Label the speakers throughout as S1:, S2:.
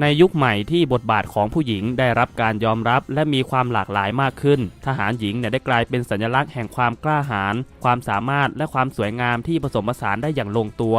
S1: ในยุคใหม่ที่บทบาทของผู้หญิงได้รับการยอมรับและมีความหลากหลายมากขึ้น ทหารหญิงเนี่ยได้กลายเป็นสัญลักษณ์แห่งความกล้าหาญความสามารถและความสวยงามที่ผสมผสานได้อย่างลงตัว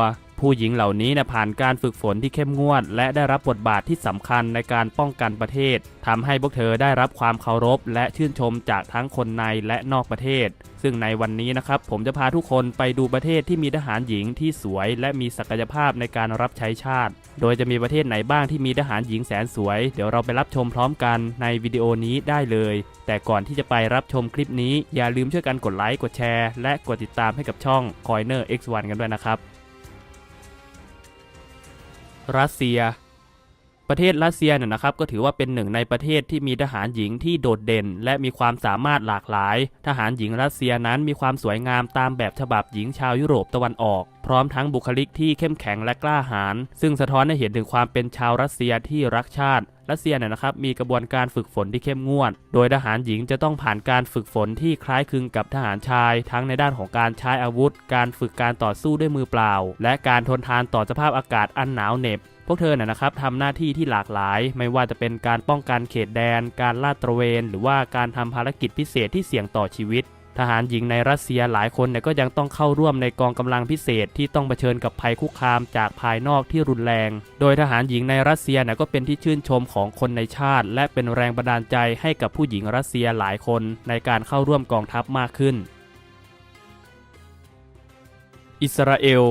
S1: ผู้หญิงเหล่านี้นี่ยผ่านการฝึกฝนที่เข้มงวด และได้รับบทบาทที่สำคัญในการป้องกันประเทศทำให้พวกเธอได้รับความเคารพ และชื่นชมจากทั้งคนในและนอกประเทศ ซึ่งในวันนี้นะครับผมจะพาทุกคนไปดูประเทศที่มีทหารหญิงที่สวย และมีศักยภาพในการรับใช้ชาติ โดยจะมีประเทศไหนบ้างที่มีทหารหญิงแสนสวย เดี๋ยวเราไปรับชมพร้อมกันในวิดีโอนี้ได้เลย แต่ก่อนที่จะไปรับชมคลิปนี้อย่าลืมช่วยกันกดไลค์กดแชร์ และกดติดตามให้กับช่อง Coiner X1 กันด้วยนะครับ รัสเซีย ประเทศรัสเซียเนี่ยนะครับก็ถือว่าเป็นหนึ่งในประเทศที่มีทหารหญิงที่โดดเด่น และมีความสามารถหลากหลาย ทหารหญิงรัสเซียนั้นมีความสวยงามตามแบบฉบับหญิงชาวยุโรปตะวันออก พร้อมทั้งบุคลิกที่เข้มแข็งและกล้าหาญซึ่งสะท้อนให้เห็นถึงความเป็นชาวรัสเซียที่รักชาติรัสเซียเนี่ยนะครับมีกระบวนการฝึกฝนที่เข้มงวด โดยทหารหญิงจะต้องผ่านการฝึกฝนที่คล้ายคลึงกับทหารชาย ทั้งในด้านของการใช้อาวุธ การฝึกการต่อสู้ด้วยมือเปล่า และการทนทานต่อสภาพอากาศอันหนาวเหน็บ พวกเธอเนี่ยนะครับทำหน้าที่ที่หลากหลาย ไม่ว่าจะเป็นการป้องกันเขตแดน การลาดตระเวน หรือว่าการทำภารกิจพิเศษที่เสี่ยงต่อชีวิต ทหารหญิงในรัสเซียหลายคนเนี่ยก็ยังต้องเข้าร่วมในกองกำลังพิเศษที่ต้องเผชิญกับภัยคุกคามจากภายนอกที่รุนแรง โดยทหารหญิงในรัสเซียเนี่ยก็เป็นที่ชื่นชมของคนในชาติ และเป็นแรงบันดาลใจให้กับผู้หญิงรัสเซียหลายคนในการเข้าร่วมกองทัพมากขึ้น อิสราเอล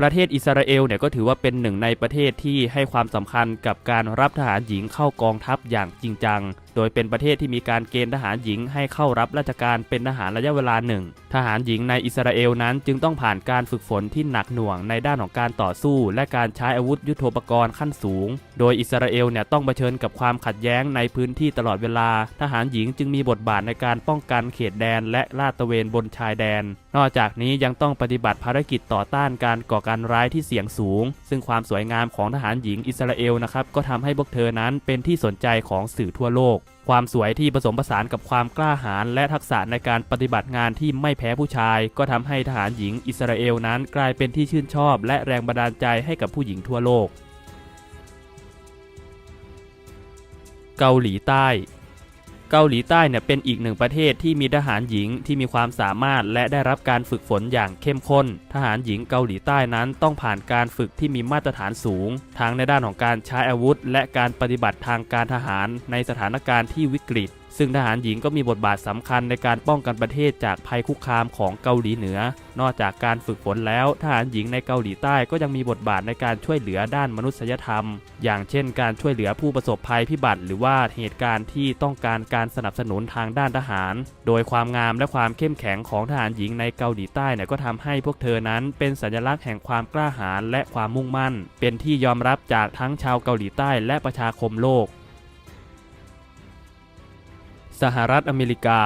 S1: ประเทศอิสราเอลเนี่ยก็ถือว่าเป็นหนึ่งในประเทศที่ให้ความสำคัญกับการรับทหารหญิงเข้ากองทัพอย่างจริงจัง โดยเป็นประเทศที่มีการเกณฑ์ทหารหญิงให้เข้ารับราชการเป็นทหารระยะเวลาหนึ่ง ทหารหญิงในอิสราเอลนั้นจึงต้องผ่านการฝึกฝนที่หนักหน่วงในด้านของการต่อสู้ และการใช้อาวุธยุโทโธปกรณ์ขั้นสูง โดยอิสราเอลเนี่ยต้องเผชิญกับความขัดแย้งในพื้นที่ตลอดเวลา ทหารหญิงจึงมีบทบาทในการป้องกันเขตแดน และลาดตระเวนบนชายแดน นอกจากนี้ยังต้องปฏิบัติภารกิจต่อต้านการก่อการร้ายที่เสี่ยงสูง ซึ่งความสวยงามของทหารหญิงอิสราเอลนะครับก็ทำให้พวกเธอนั้นเป็นที่สนใจของสื่อทั่วโลกความสวยที่ผสมผสานกับความกล้าหาญและทักษะในการปฏิบัติงานที่ไม่แพ้ผู้ชาย ก็ทำให้ทหารหญิงอิสราเอลนั้นกลายเป็นที่ชื่นชอบ และแรงบันดาลใจให้กับผู้หญิงทั่วโลก เกาหลีใต้ เกาหลีใต้เนี่ยเป็นอีกหนึ่งประเทศที่มีทหารหญิงที่มีความสามารถและได้รับการฝึกฝนอย่างเข้มข้น ทหารหญิงเกาหลีใต้นั้นต้องผ่านการฝึกที่มีมาตรฐานสูง ทั้งในด้านของการใช้อาวุธ และการปฏิบัติทางการทหารในสถานการณ์ที่วิกฤต ซึ่งทหารหญิงก็มีบทบาทสำคัญในการป้องกันประเทศจากภัยคุกคามของเกาหลีเหนือ นอกจากการฝึกฝนแล้วทหารหญิงในเกาหลีใต้ก็ยังมีบทบาทในการช่วยเหลือด้านมนุษยธรรม อย่างเช่น การช่วยเหลือผู้ประสบภัยพิบัติ หรือว่าเหตุการณ์ที่ต้องการการสนับสนุนทางด้านทหาร โดยความงามและความเข้มแข็งของทหารหญิงในเกาหลีใต้เนี่ยก็ทำให้พวกเธอนั้นเป็นสัญลักษณ์แห่งความกล้าหาญและความมุ่งมั่น เป็นที่ยอมรับจากทั้งชาวเกาหลีใต้และประชาคมโลก สหรัฐอเมริกา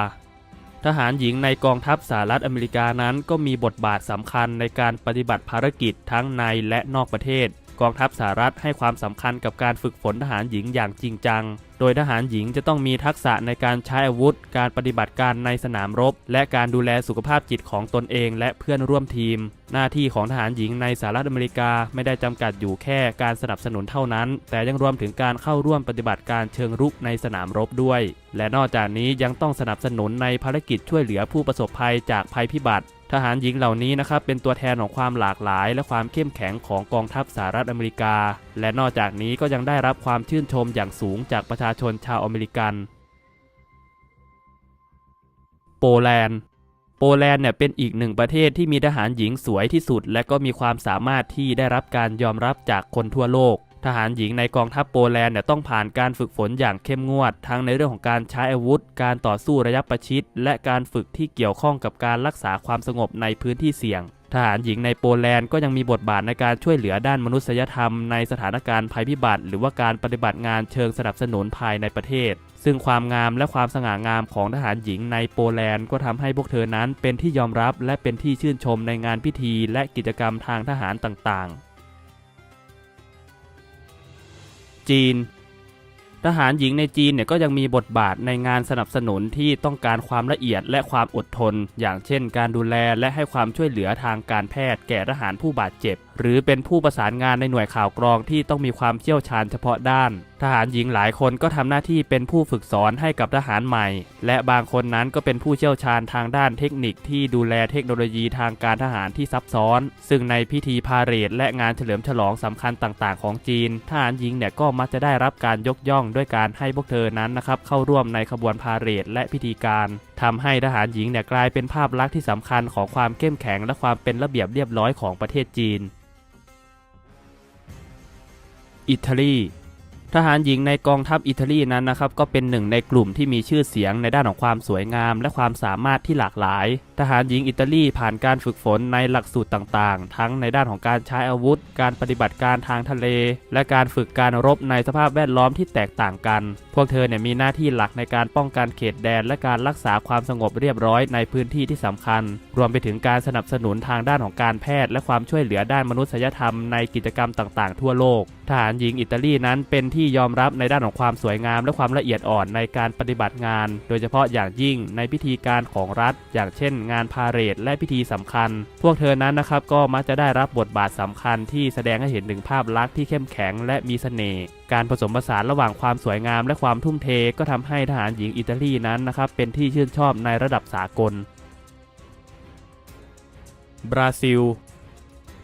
S1: ทหารหญิงในกองทัพสหรัฐอเมริกานั้นก็มีบทบาทสำคัญในการปฏิบัติภารกิจทั้งในและนอกประเทศ กองทัพสหรัฐให้ความสำคัญกับการฝึกฝนทหารหญิงอย่างจริงจัง โดยทหารหญิงจะต้องมีทักษะในการใช้อาวุธ การปฏิบัติการในสนามรบ และการดูแลสุขภาพจิตของตนเอง และเพื่อนร่วมทีม หน้าที่ของทหารหญิงในสหรัฐอเมริกาไม่ได้จำกัดอยู่แค่การสนับสนุนเท่านั้น แต่ยังรวมถึงการเข้าร่วมปฏิบัติการเชิงรุกในสนามรบด้วย และนอกจากนี้ยังต้องสนับสนุนในภารกิจช่วยเหลือผู้ประสบภัยจากภัยพิบัติ ทหารหญิงเหล่านี้นะครับเป็นตัวแทนของความหลากหลาย และความเข้มแข็งของกองทัพสหรัฐอเมริกา และนอกจากนี้ก็ยังได้รับความชื่นชมอย่างสูงจากประชาชนชาวอเมริกัน โปแลนด์ โปแลนด์เนี่ยเป็นอีกหนึ่งประเทศที่มีทหารหญิงสวยที่สุด และก็มีความสามารถที่ได้รับการยอมรับจากคนทั่วโลก ทหารหญิงในกองทัพโปแลนด์เนี่ยต้องผ่านการฝึกฝนอย่างเข้มงวด ทั้งในเรื่องของการใช้อาวุธ การต่อสู้ระยะประชิด และการฝึกที่เกี่ยวข้องกับการรักษาความสงบในพื้นที่เสี่ยง ทหารหญิงในโปแลนด์ก็ยังมีบทบาทในการช่วยเหลือด้านมนุษยธรรมในสถานการณ์ภัยพิบัติ หรือว่าการปฏิบัติงานเชิงสนับสนุนภายในประเทศ ซึ่งความงามและความสง่างามของทหารหญิงในโปแลนด์ก็ทำให้พวกเธอนั้นเป็นที่ยอมรับ และเป็นที่ชื่นชมในงานพิธี และกิจกรรมทางทหารต่างๆ จีน ทหารหญิงในจีนเนี่ยก็ยังมีบทบาทในงานสนับสนุนที่ต้องการความละเอียดและความอดทน อย่างเช่น การดูแลและให้ความช่วยเหลือทางการแพทย์แก่ทหารผู้บาดเจ็บหรือเป็นผู้ประสานงานในหน่วยข่าวกรองที่ต้องมีความเชี่ยวชาญเฉพาะด้าน ทหารหญิงหลายคนก็ทำหน้าที่เป็นผู้ฝึกสอนให้กับทหารใหม่ และบางคนนั้นก็เป็นผู้เชี่ยวชาญทางด้านเทคนิคที่ดูแลเทคโนโลยีทางการทหารที่ซับซ้อน ซึ่งในพิธีพาเหรดและงานเฉลิมฉลองสำคัญต่าง ๆ ของจีน ทหารหญิงเนี่ยก็มักจะได้รับการยกย่องด้วยการให้พวกเธอนั้นนะครับเข้าร่วมในขบวนพาเหรดและพิธีการทำให้ทหารหญิงเนี่ยกลายเป็นภาพลักษณ์ที่สำคัญของความเข้มแข็งและความเป็นระเบียบเรียบร้อยของประเทศจีน อิตาลี ทหารหญิงในกองทัพอิตาลีนั้นนะครับ ก็เป็นหนึ่งในกลุ่มที่มีชื่อเสียงในด้านของความสวยงาม และความสามารถที่หลากหลาย ทหารหญิงอิตาลีผ่านการฝึกฝนในหลักสูตรต่างๆ ทั้งในด้านของการใช้อาวุธ การปฏิบัติการทางทะเล และการฝึกการรบในสภาพแวดล้อมที่แตกต่างกัน พวกเธอเนี่ยมีหน้าที่หลักในการป้องกันเขตแดน และการรักษาความสงบเรียบร้อยในพื้นที่ที่สำคัญ รวมไปถึงการสนับสนุนทางด้านของการแพทย์ และความช่วยเหลือด้านมนุษยธรรมในกิจกรรมต่าง ๆ ทั่วโลก ทหารหญิงอิตาลีนั้นเป็นที่ยอมรับในด้านของความสวยงาม และความละเอียดอ่อนในการปฏิบัติงาน โดยเฉพาะอย่างยิ่งในพิธีการของรัฐ อย่างเช่น งานพาเหรดและพิธีสำคัญ พวกเธอนั้นนะครับก็มักจะได้รับบทบาทสำคัญที่แสดงให้เห็นถึงภาพลักษณ์ที่เข้มแข็งและมีเสน่ห์การผสมผสานระหว่างความสวยงามและความทุ่มเทก็ทำให้ทหารหญิงอิตาลีนั้นนะครับเป็นที่ชื่นชอบในระดับสากลบราซิล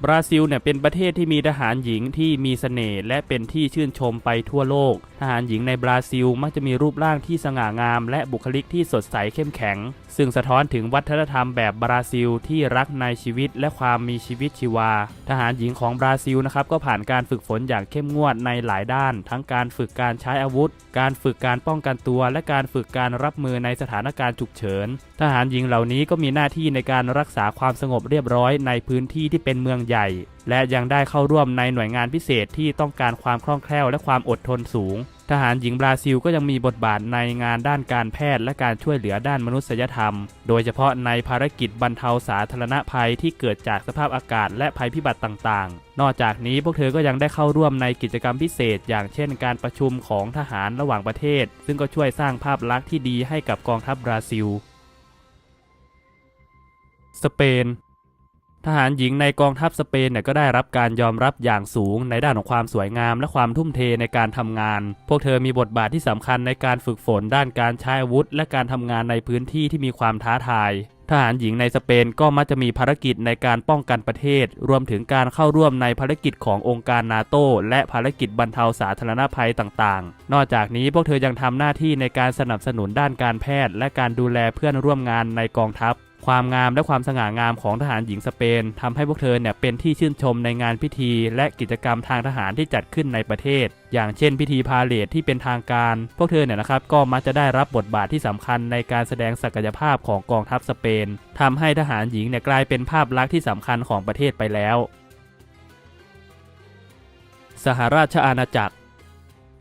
S1: บราซิลเนี่ยเป็นประเทศที่มีทหารหญิงที่มีเสน่ห์และเป็นที่ชื่นชมไปทั่วโลก ทหารหญิงในบราซิลมักจะมีรูปร่างที่สง่างาม และบุคลิกที่สดใสเข้มแข็ง ซึ่งสะท้อนถึงวัฒนธรรมแบบบราซิลที่รักในชีวิตและความมีชีวิตชีวา ทหารหญิงของบราซิลนะครับก็ผ่านการฝึกฝนอย่างเข้มงวดในหลายด้าน ทั้งการฝึกการใช้อาวุธ การฝึกการป้องกันตัว และการฝึกการรับมือในสถานการณ์ฉุกเฉิน ทหารหญิงเหล่านี้ก็มีหน้าที่ในการรักษาความสงบเรียบร้อยในพื้นที่ที่เป็นเมืองใหญ่ และยังได้เข้าร่วมในหน่วยงานพิเศษที่ต้องการความคล่องแคล่วและความอดทนสูง ทหารหญิงบราซิลก็ยังมีบทบาทในงานด้านการแพทย์และการช่วยเหลือด้านมนุษยธรรม โดยเฉพาะในภารกิจบรรเทาสาธารณภัยที่เกิดจากสภาพอากาศและภัยพิบัติต่างๆ นอกจากนี้พวกเธอก็ยังได้เข้าร่วมในกิจกรรมพิเศษ อย่างเช่น การประชุมของทหารระหว่างประเทศ ซึ่งก็ช่วยสร้างภาพลักษณ์ที่ดีให้กับกองทัพบราซิล สเปน ทหารหญิงในกองทัพสเปนเนี่ยก็ได้รับการยอมรับอย่างสูงในด้านของความสวยงามและความทุ่มเทในการทำงาน พวกเธอมีบทบาทที่สำคัญในการฝึกฝนด้านการใช้อาวุธ และการทำงานในพื้นที่ที่มีความท้าทายทหารหญิงในสเปนก็มักจะมีภารกิจในการป้องกันประเทศ รวมถึงการเข้าร่วมในภารกิจขององค์การนาโตและภารกิจบรรเทาสาธารณภัยต่างๆ นอกจากนี้พวกเธอยังทำหน้าที่ในการสนับสนุนด้านการแพทย์ และการดูแลเพื่อนร่วมงานในกองทัพ ความงามและความสง่างามของทหารหญิงสเปนทำให้พวกเธอเนี่ยเป็นที่ชื่นชมในงานพิธี และกิจกรรมทางทหารที่จัดขึ้นในประเทศ อย่างเช่นพิธีพาเหรดที่เป็นทางการ พวกเธอเนี่ยนะครับก็มักจะได้รับบทบาทที่สำคัญในการแสดงศักยภาพของกองทัพสเปนทำให้ทหารหญิงเนี่ยกลายเป็นภาพลักษณ์ที่สำคัญของประเทศไปแล้ว สหราชอาณาจักร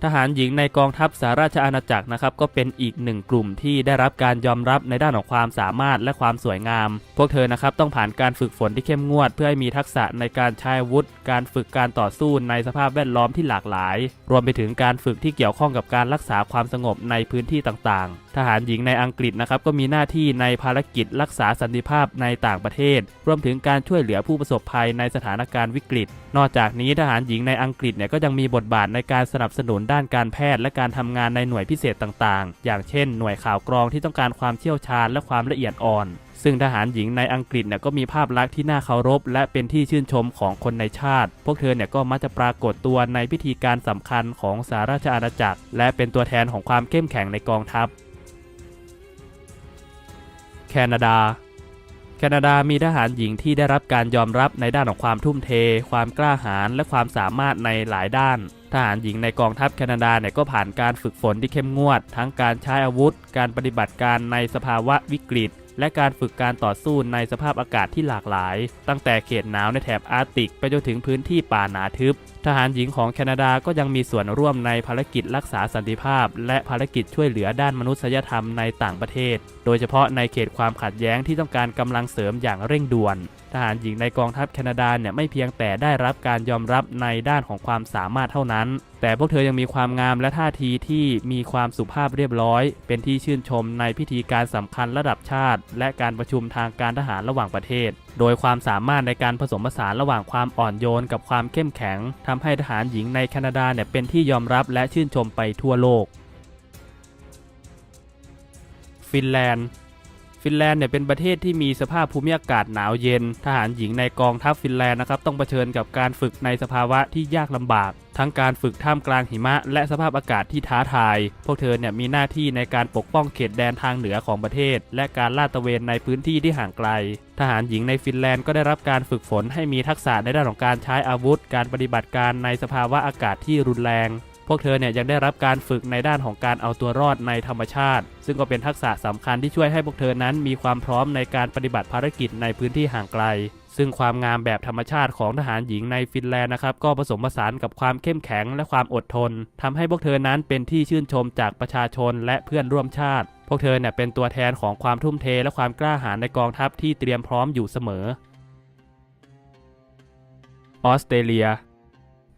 S1: ทหารหญิงในกองทัพสหราชอาณาจักรนะครับก็เป็นอีกหนึ่งกลุ่มที่ได้รับการยอมรับในด้านของความสามารถและความสวยงาม พวกเธอนะครับต้องผ่านการฝึกฝนที่เข้มงวด เพื่อให้มีทักษะในการใช้อาวุธ การฝึกการต่อสู้ในสภาพแวดล้อมที่หลากหลาย รวมไปถึงการฝึกที่เกี่ยวข้องกับการรักษาความสงบในพื้นที่ต่างๆ ทหารหญิงในอังกฤษนะครับก็มีหน้าที่ในภารกิจรักษาสันติภาพในต่างประเทศ รวมถึงการช่วยเหลือผู้ประสบภัยในสถานการณ์วิกฤต นอกจากนี้ทหารหญิงในอังกฤษเนี่ยก็ยังมีบทบาทในการสนับสนุนด้านการแพทย์และการทำงานในหน่วยพิเศษต่างๆ อย่างเช่น หน่วยข่าวกรองที่ต้องการความเชี่ยวชาญและความละเอียดอ่อน ซึ่งทหารหญิงในอังกฤษเนี่ยก็มีภาพลักษณ์ที่น่าเคารพ และเป็นที่ชื่นชมของคนในชาติ พวกเธอเนี่ยก็มักจะปรากฏตัวในพิธีการสำคัญของสหราชอาณาจักร และเป็นตัวแทนของความเข้มแข็งในกองทัพ แคนาดาแคนาดามีทหารหญิงที่ได้รับการยอมรับในด้านของความทุ่มเท ความกล้าหาญและความสามารถในหลายด้าน ทหารหญิงในกองทัพแคนาดาเนี่ยก็ผ่านการฝึกฝนที่เข้มงวด ทั้งการใช้อาวุธ การปฏิบัติการในสภาวะวิกฤต และการฝึกการต่อสู้ในสภาพอากาศที่หลากหลาย ตั้งแต่เขตหนาวในแถบอาร์ติกไปจนถึงพื้นที่ป่าหนาทึบ ทหารหญิงของแคนาดาก็ยังมีส่วนร่วมในภารกิจรักษาสันติภาพ และภารกิจช่วยเหลือด้านมนุษยธรรมในต่างประเทศ โดยเฉพาะในเขตความขัดแย้งที่ต้องการกำลังเสริมอย่างเร่งด่วน ทหารหญิงในกองทัพแคนาดาเนี่ยไม่เพียงแต่ได้รับการยอมรับในด้านของความสามารถเท่านั้น แต่พวกเธอยังมีความงามและท่าทีที่มีความสุภาพเรียบร้อย เป็นที่ชื่นชมในพิธีการสำคัญระดับชาติ และการประชุมทางการทหารระหว่างประเทศ โดยความสามารถในการผสมผสานระหว่างความอ่อนโยนกับความเข้มแข็งทำให้ทหารหญิงในแคนาดาเนี่ยเป็นที่ยอมรับและชื่นชมไปทั่วโลก ฟินแลนด์ ฟินแลนด์เนี่ยเป็นประเทศที่มีสภาพภูมิอากาศหนาวเย็น ทหารหญิงในกองทัพฟินแลนด์นะครับต้องเผชิญกับการฝึกในสภาวะที่ยากลำบาก ทั้งการฝึกท่ามกลางหิมะ และสภาพอากาศที่ท้าทาย พวกเธอเนี่ยมีหน้าที่ในการปกป้องเขตแดนทางเหนือของประเทศ และการลาดตระเวนในพื้นที่ที่ห่างไกล ทหารหญิงในฟินแลนด์ก็ได้รับการฝึกฝนให้มีทักษะในด้านของการใช้อาวุธ การปฏิบัติการในสภาวะอากาศที่รุนแรง พวกเธอเนี่ยยังได้รับการฝึกในด้านของการเอาตัวรอดในธรรมชาติ ซึ่งก็เป็นทักษะสำคัญที่ช่วยให้พวกเธอนั้นมีความพร้อมในการปฏิบัติภารกิจในพื้นที่ห่างไกล ซึ่งความงามแบบธรรมชาติของทหารหญิงในฟินแลนด์นะครับก็ผสมผสานกับความเข้มแข็งและความอดทนทำให้พวกเธอนั้นเป็นที่ชื่นชมจากประชาชนและเพื่อนร่วมชาติพวกเธอเนี่ยเป็นตัวแทนของความทุ่มเทและความกล้าหาญในกองทัพที่เตรียมพร้อมอยู่เสมอออสเตรเลีย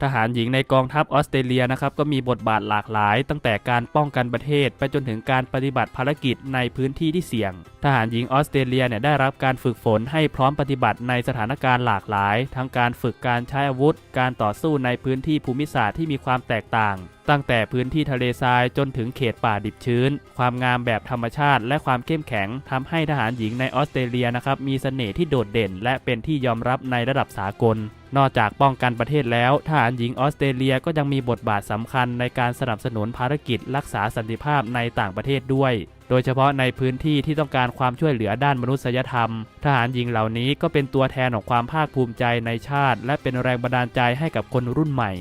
S1: ทหารหญิงในกองทัพออสเตรเลียนะครับก็มีบทบาทหลากหลาย ตั้งแต่การป้องกันประเทศ ไปจนถึงการปฏิบัติภารกิจในพื้นที่ที่เสี่ยง ทหารหญิงออสเตรเลียเนี่ยได้รับการฝึกฝนให้พร้อมปฏิบัติในสถานการณ์หลากหลาย ทั้งการฝึกการใช้อาวุธ การต่อสู้ในพื้นที่ภูมิศาสตร์ที่มีความแตกต่าง ตั้งแต่พื้นที่ทะเลทรายจนถึงเขตป่าดิบชื้น ความงามแบบธรรมชาติ และความเข้มแข็งทำให้ทหารหญิงในออสเตรเลียนะครับมีเสน่ห์ที่โดดเด่น และเป็นที่ยอมรับในระดับสากล นอกจากป้องกันประเทศแล้วทหารหญิงออสเตรเลียก็ยังมีบทบาทสำคัญในการสนับสนุนภารกิจ รักษาสันติภาพในต่างประเทศด้วย โดยเฉพาะในพื้นที่ที่ต้องการความช่วยเหลือด้านมนุษยธรรม ทหารหญิงเหล่านี้ก็เป็นตัวแทนของความภาคภูมิใจในชาติ และเป็นแรงบันดาลใจให้กับคนรุ่นใหม่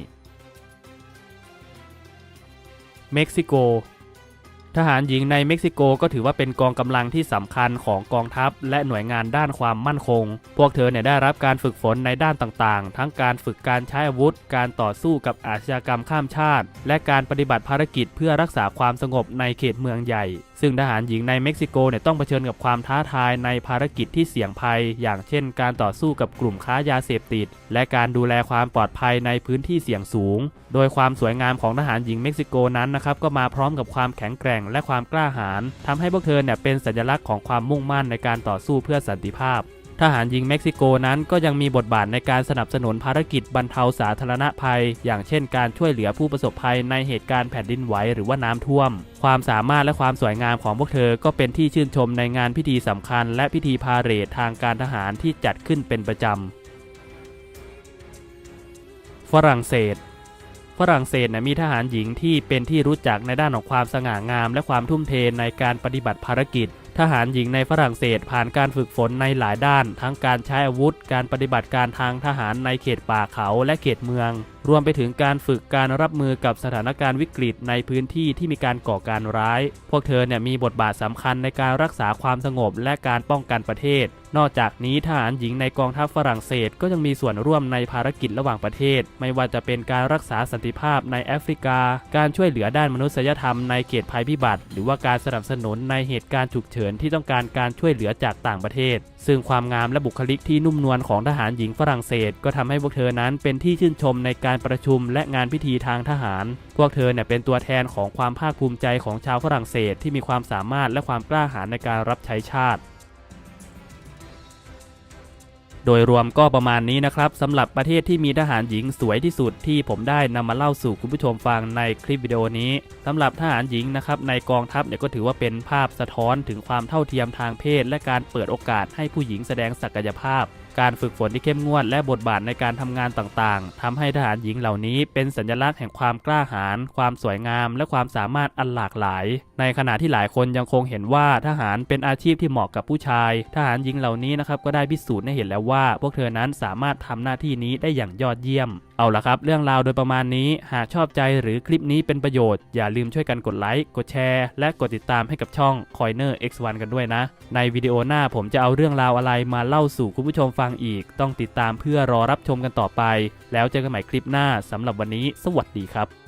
S1: เม็กซิโก ทหารหญิงในเม็กซิโกก็ถือว่าเป็นกองกำลังที่สำคัญของกองทัพ และหน่วยงานด้านความมั่นคง พวกเธอเนี่ยได้รับการฝึกฝนในด้านต่างๆ ทั้งการฝึกการใช้อาวุธ การต่อสู้กับอาชญากรรมข้ามชาติ และการปฏิบัติภารกิจเพื่อรักษาความสงบในเขตเมืองใหญ่ ซึ่งทหารหญิงในเม็กซิโกเนี่ยต้องเผชิญกับความท้าทายในภารกิจที่เสี่ยงภัย อย่างเช่น การต่อสู้กับกลุ่มค้ายาเสพติด และการดูแลความปลอดภัยในพื้นที่เสี่ยงสูง โดยความสวยงามของทหารหญิงเม็กซิโกนั้นนะครับก็มาพร้อมกับความแข็งแกร่งและความกล้าหาญทำให้พวกเธอเนี่ยเป็นสัญลักษณ์ของความมุ่งมั่นในการต่อสู้เพื่อสันติภาพ ทหารหญิงเม็กซิโกนั้นก็ยังมีบทบาทในการสนับสนุนภารกิจบรรเทาสาธารณภัย อย่างเช่นการช่วยเหลือผู้ประสบภัยในเหตุการณ์แผ่นดินไหวหรือว่าน้ำท่วม ความสามารถและความสวยงามของพวกเธอก็เป็นที่ชื่นชมในงานพิธีสำคัญ และพิธีพาเหรดทางการทหารที่จัดขึ้นเป็นประจำฝรั่งเศสฝรั่งเศสนะมีทหารหญิงที่เป็นที่รู้จักในด้านของความสง่างาม และความทุ่มเทในการปฏิบัติภารกิจ ทหารหญิงในฝรั่งเศสผ่านการฝึกฝนในหลายด้าน ทั้งการใช้อาวุธ การปฏิบัติการทางทหารในเขตป่าเขาและเขตเมือง รวมไปถึงการฝึกการรับมือกับสถานการณ์วิกฤตในพื้นที่ที่มีการก่อการร้าย พวกเธอเนี่ยมีบทบาทสำคัญในการรักษาความสงบและการป้องกันประเทศ นอกจากนี้ทหารหญิงในกองทัพฝรั่งเศสก็ยังมีส่วนร่วมในภารกิจระหว่างประเทศ ไม่ว่าจะเป็นการรักษาสันติภาพในแอฟริกา การช่วยเหลือด้านมนุษยธรรมในเขตภัยพิบัติ หรือว่าการสนับสนุนในเหตุการณ์ฉุกเฉินที่ต้องการการช่วยเหลือจากต่างประเทศ ซึ่งความงามและบุคลิกที่นุ่มนวลของทหารหญิงฝรั่งเศส ก็ทำให้พวกเธอนั้นเป็นที่ชื่นชมในการประชุมและงานพิธีทางทหาร พวกเธอเนี่ยเป็นตัวแทนของความภาคภูมิใจของชาวฝรั่งเศสที่มีความสามารถและความกล้าหาญในการรับใช้ชาติ โดยรวมก็ประมาณนี้นะครับสำหรับประเทศที่มีทหารหญิงสวยที่สุดที่ผมได้นำมาเล่าสู่คุณผู้ชมฟังในคลิปวิดีโอนี้สำหรับทหารหญิงนะครับในกองทัพเนี่ยก็ถือว่าเป็นภาพสะท้อนถึงความเท่าเทียมทางเพศ และการเปิดโอกาสให้ผู้หญิงแสดงศักยภาพ การฝึกฝนที่เข้มงวดและบทบาทในการทำงานต่างๆทำให้ทหารหญิงเหล่านี้เป็นสัญลักษณ์แห่งความกล้าหาญความสวยงาม และความสามารถอันหลากหลาย ในขณะที่หลายคนยังคงเห็นว่าทหารเป็นอาชีพที่เหมาะกับผู้ชาย ทหารหญิงเหล่านี้นะครับก็ได้พิสูจน์ให้เห็นแล้วว่า พวกเธอนั้นสามารถทำหน้าที่นี้ได้อย่างยอดเยี่ยม เอาละครับเรื่องราวโดยประมาณนี้หากชอบใจหรือคลิปนี้เป็นประโยชน์ อย่าลืมช่วยกันกดไลค์กดแชร์และกดติดตามให้กับช่อง Coiner X1 กันด้วยนะ ในวิดีโอหน้าผมจะเอาเรื่องราวอะไรมาเล่าสู่คุณผู้ชมฟังอีก ต้องติดตามเพื่อรอรับชมกันต่อไป แล้วเจอกันใหม่คลิปหน้าสำหรับวันนี้ สวัสดีครับ